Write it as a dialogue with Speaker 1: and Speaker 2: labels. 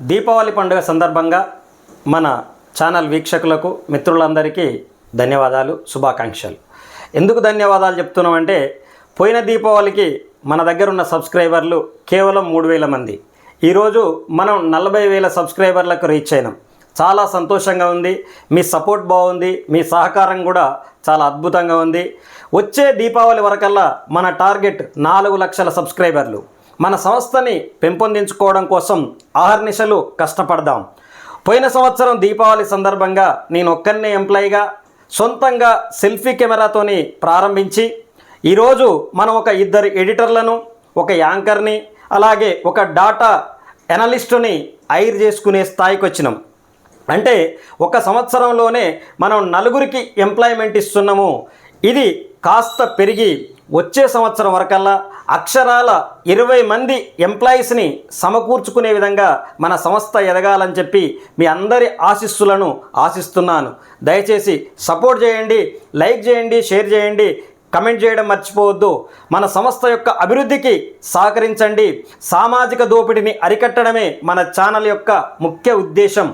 Speaker 1: దీపావళి పండుగ సందర్భంగా మన ఛానల్ వీక్షకులకు మిత్రులందరికీ ధన్యవాదాలు శుభాకాంక్షలు. ఎందుకు ధన్యవాదాలు చెప్తున్నామంటే పోయిన దీపావళికి మన దగ్గర ఉన్న సబ్స్క్రైబర్లు కేవలం మూడు వేల మంది. ఈరోజు మనం నలభై వేల సబ్స్క్రైబర్లకు రీచ్ అయినాం. చాలా సంతోషంగా ఉంది. మీ సపోర్ట్ బాగుంది. మీ సహకారం కూడా చాలా అద్భుతంగా ఉంది. వచ్చే దీపావళి వరకల్లా మన టార్గెట్ నాలుగు లక్షల సబ్స్క్రైబర్లు. మన సంస్థని పెంపొందించుకోవడం కోసం ఆహర్నిశలు కష్టపడదాం. పోయిన సంవత్సరం దీపావళి సందర్భంగా నేను ఒక్కరినే ఎంప్లాయీగా సొంతంగా సెల్ఫీ కెమెరాతోని ప్రారంభించి ఈరోజు మనం ఒక ఇద్దరు ఎడిటర్లను ఒక యాంకర్ని అలాగే ఒక డాటా ఎనలిస్టుని ఐర్ చేసుకునే స్థాయికి వచ్చినాం అంటే ఒక సంవత్సరంలోనే మనం నలుగురికి ఎంప్లాయ్మెంట్ ఇస్తున్నాము. ఇది కాస్త పెరిగి వచ్చే సంవత్సరం వరకల్లా అక్షరాల ఇరవై మంది ఎంప్లాయీస్ని సమకూర్చుకునే విధంగా మన సంస్థ ఎదగాలని చెప్పి మీ అందరి ఆశీస్సులను ఆశిస్తున్నాను. దయచేసి సపోర్ట్ చేయండి లైక్ చేయండి షేర్ చేయండి కమెంట్ చేయడం మర్చిపోవద్దు. మన సంస్థ యొక్క అభివృద్ధికి సహకరించండి. సామాజిక దోపిడీని అరికట్టడమే మన ఛానల్ యొక్క ముఖ్య ఉద్దేశం.